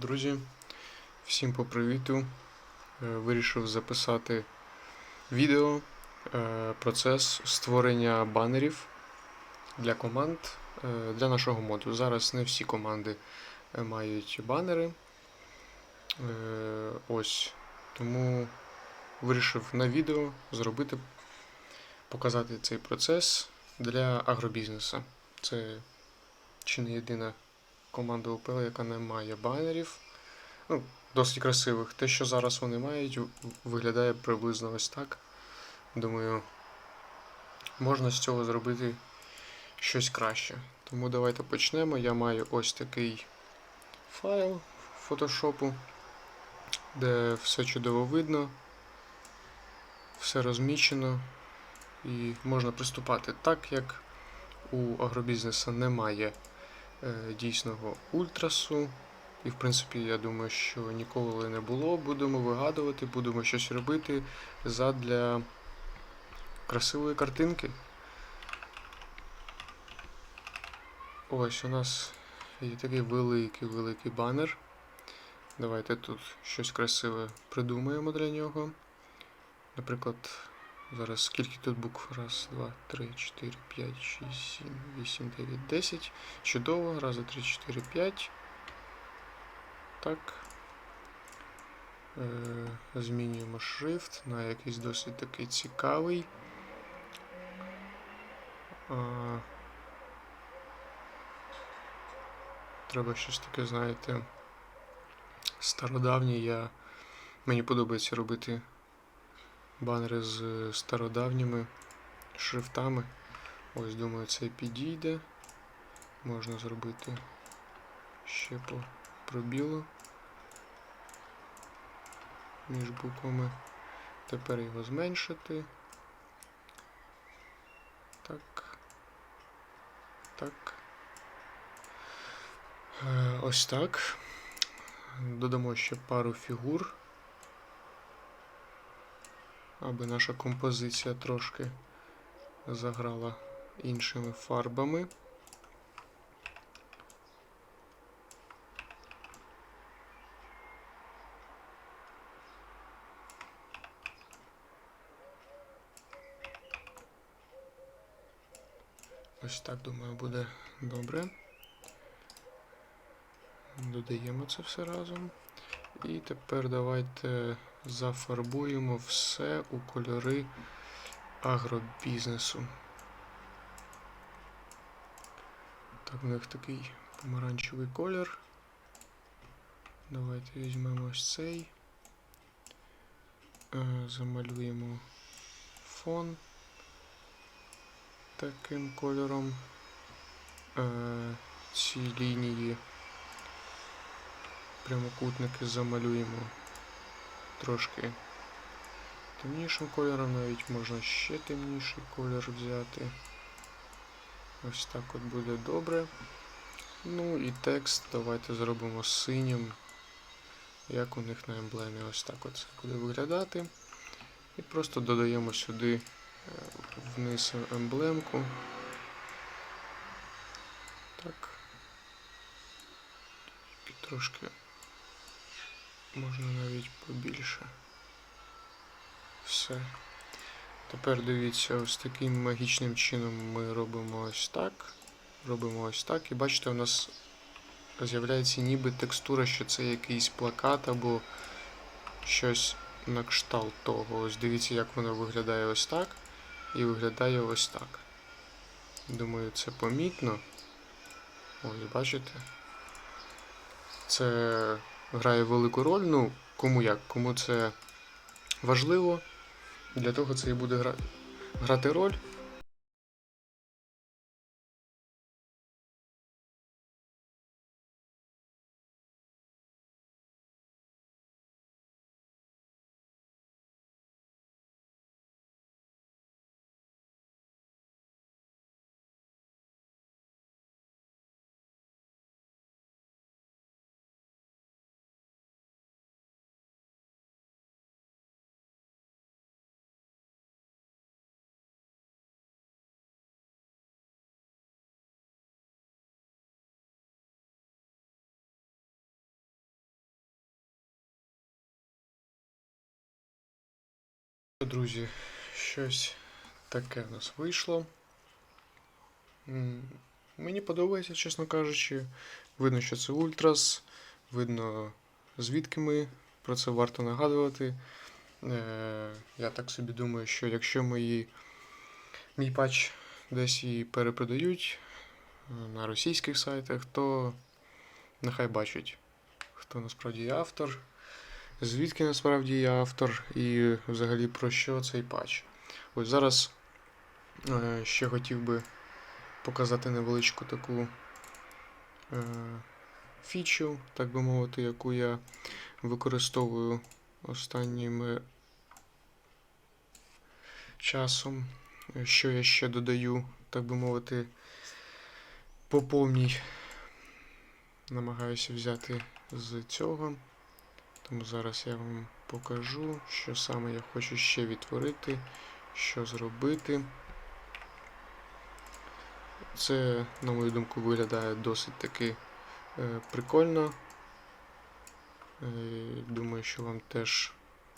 Друзі, всім по привіту. Е, Вирішив записати відео е, процес створення банерів для команд е, для нашого моду. Зараз не всі команди мають банери. Ось. Тому вирішив на відео зробити, показати цей процес для агробізнесу. Це чи не єдина команда УПЛ, яка не має банерів. Ну, досить красивих. Те, що зараз вони мають, виглядає приблизно ось так. Думаю, можна з цього зробити щось краще. Тому давайте почнемо. Я маю ось такий файл фотошопу, де все чудово видно, все розмічено і можна приступати так, як у агробізнесу немає дійсного ультрасу. І, в принципі, я думаю, що ніколи не було. Будемо вигадувати, будемо щось робити задля красивої картинки. Ось у нас є такий великий-великий банер. Давайте тут щось красиве придумаємо для нього. Наприклад, зараз скільки тут букв? Раз, два, три, чотири, п'ять, шість, сім, вісім, дев'ять, десять. Чудово. Раз, два, три, чотири, п'ять. Так. Е, змінюємо шрифт на якийсь досить такий цікавий. Треба щось таке, знаєте, стародавнє. Я... Мені подобається робити банери з стародавніми шрифтами. Ось, думаю, це підійде. Можна зробити ще по пробілу між буквами. Тепер його зменшити. Так. Так. Е, Ось так. Додамо ще пару фігур, аби наша композиція трошки заграла іншими фарбами. Ось так, думаю, буде добре. Додаємо це все разом. І тепер давайте зафарбуємо все у кольори агробізнесу. Так, у них такий помаранчевий колір. Давайте візьмемо ось цей. Е, Замалюємо фон таким кольором. Е, Ці лінії прямокутники замалюємо трошки темнішим кольором, навіть можна ще темніший колір взяти. Ось так от буде добре. Ну і текст давайте зробимо синім, як у них на емблемі. Ось так от це буде виглядати. І просто додаємо сюди е, вниз емблемку. Так. І трошки можна навіть побільше. Все. Тепер дивіться, ось таким магічним чином ми робимо ось так. Робимо ось так. І бачите, у нас з'являється ніби текстура, що це якийсь плакат або щось на кшталт того. Ось дивіться, як воно виглядає ось так. І виглядає ось так. Думаю, це помітно. Ось, бачите? Це грає велику роль. Ну, кому як, кому це важливо. Для того це і буде грати роль. Друзі, щось таке в нас вийшло. Мені подобається, чесно кажучи. Видно, що це Ультрас, видно, звідки ми. Про це варто нагадувати. Е, я так собі думаю, що якщо мої, мій патч десь і перепродають е, на російських сайтах, то нехай бачать, хто насправді є автор, звідки насправді є автор і взагалі про що цей патч. Ось зараз е, ще хотів би показати невеличку таку е, фічу, так би мовити, яку я використовую останнім часом. Е, Що я ще додаю, так би мовити, по повній. Намагаюся взяти з цього. Тому зараз я вам покажу, що саме я хочу ще відтворити, що зробити. Це, на мою думку, виглядає досить таки е, прикольно. Е, думаю, що вам теж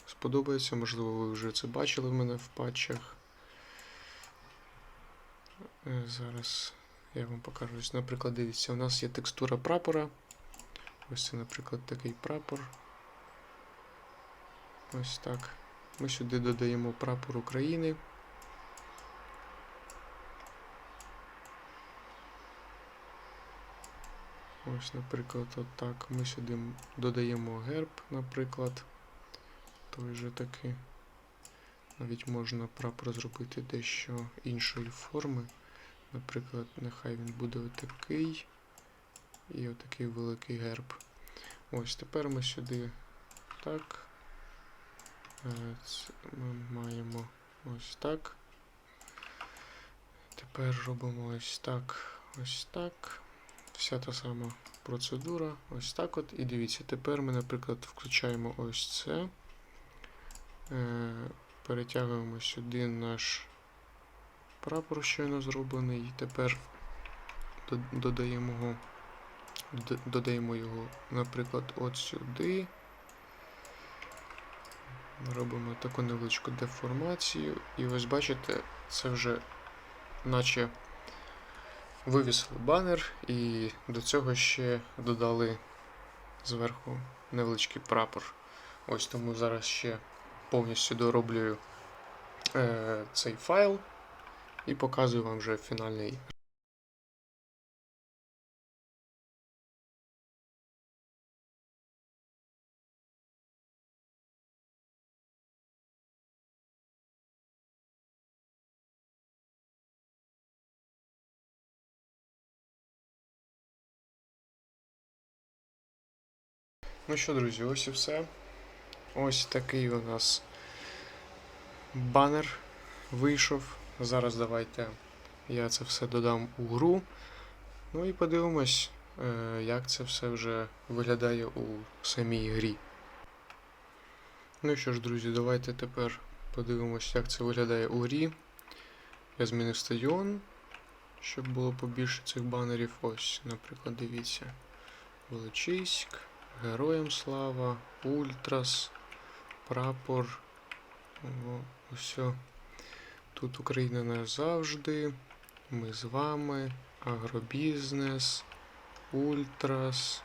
сподобається. Можливо, ви вже це бачили в мене в патчах. Е, зараз я вам покажу. Наприклад, дивіться, у нас є текстура прапора. Ось це, наприклад, такий прапор. Ось так. Ми сюди додаємо прапор України. Ось, наприклад, отак. Ми сюди додаємо герб, наприклад. Той же таки. Навіть можна прапор зробити дещо іншої форми. Наприклад, нехай він буде отакий. І отакий великий герб. Ось тепер ми сюди так. Ми маємо ось так. Тепер робимо ось так, ось так. Вся та сама процедура. Ось так от. І дивіться, тепер ми, наприклад, включаємо ось це. Е, Перетягуємо сюди наш прапор щойно зроблений. І тепер додаємо його, додаємо його, наприклад, от сюди. Робимо таку невеличку деформацію. І ось бачите, це вже наче вивісили банер, і до цього ще додали зверху невеличкий прапор. Ось тому зараз ще повністю дороблюю е, цей файл і показую вам вже фінальний. Ну що, друзі, ось і все. Ось такий у нас банер вийшов. Зараз давайте я це все додам у гру. Ну і подивимось, е, як це все вже виглядає у самій грі. Ну що ж, друзі, давайте тепер подивимось, як це виглядає у грі. Я змінив стадіон, щоб було побільше цих банерів. Ось, наприклад, дивіться. Величиськ. Героям слава, Ультрас, прапор. О, Усьо. Тут Україна назавжди. Ми з вами. Агробізнес, Ультрас.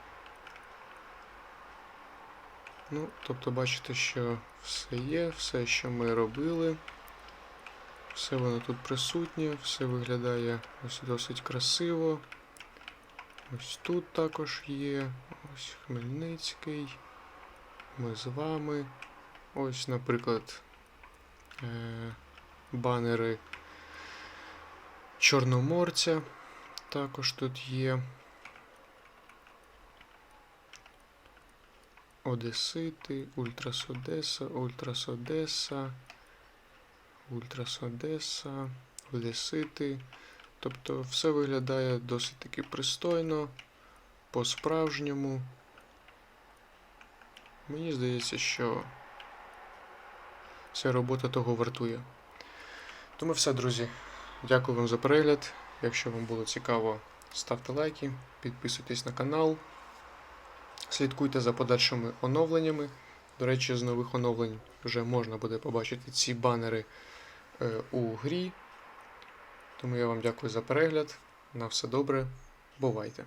Ну, тобто бачите, що все є, все, що ми робили. Все воно тут присутнє, все виглядає ось досить красиво. Ось тут також є. Ось Хмельницький. Ми з вами. Ось, наприклад, е- банери Чорноморця. Також тут є. Одесити, Ультрас Одеса, Ультрас Одеса, Ультрас Одеса, Одесити. Тобто все виглядає досить таки пристойно, по-справжньому. Мені здається, що ця робота того вартує. Тому все, друзі. Дякую вам за перегляд. Якщо вам було цікаво, ставте лайки, підписуйтесь на канал, слідкуйте за подальшими оновленнями. До речі, з нових оновлень вже можна буде побачити ці банери е, у грі. Тому я вам дякую за перегляд. На все добре. Бувайте!